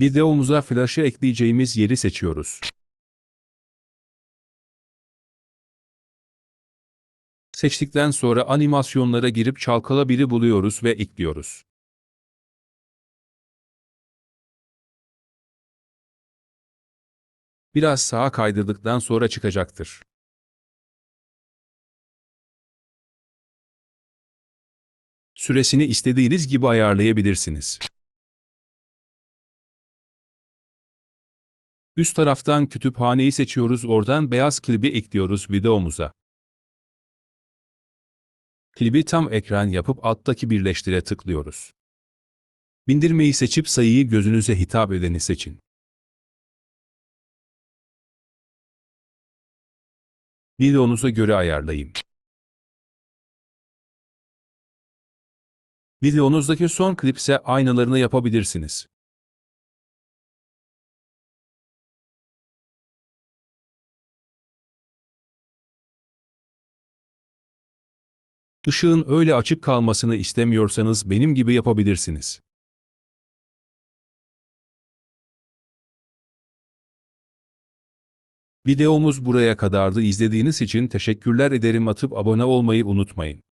Videomuza flash'ı ekleyeceğimiz yeri seçiyoruz. Seçtikten sonra animasyonlara girip çalkala biri buluyoruz ve ekliyoruz. Biraz sağa kaydırdıktan sonra çıkacaktır. Süresini istediğiniz gibi ayarlayabilirsiniz. Üst taraftan kütüphaneyi seçiyoruz oradan beyaz klibi ekliyoruz videomuza. Klibi tam ekran yapıp alttaki birleştire tıklıyoruz. Bindirmeyi seçip sayıyı gözünüze hitap edeni seçin. Videonuza göre ayarlayın. Videonuzdaki son klipse aynalarını yapabilirsiniz. Işığın öyle açık kalmasını istemiyorsanız benim gibi yapabilirsiniz. Videomuz buraya kadardı. İzlediğiniz için teşekkürler ederim. Atıp abone olmayı unutmayın.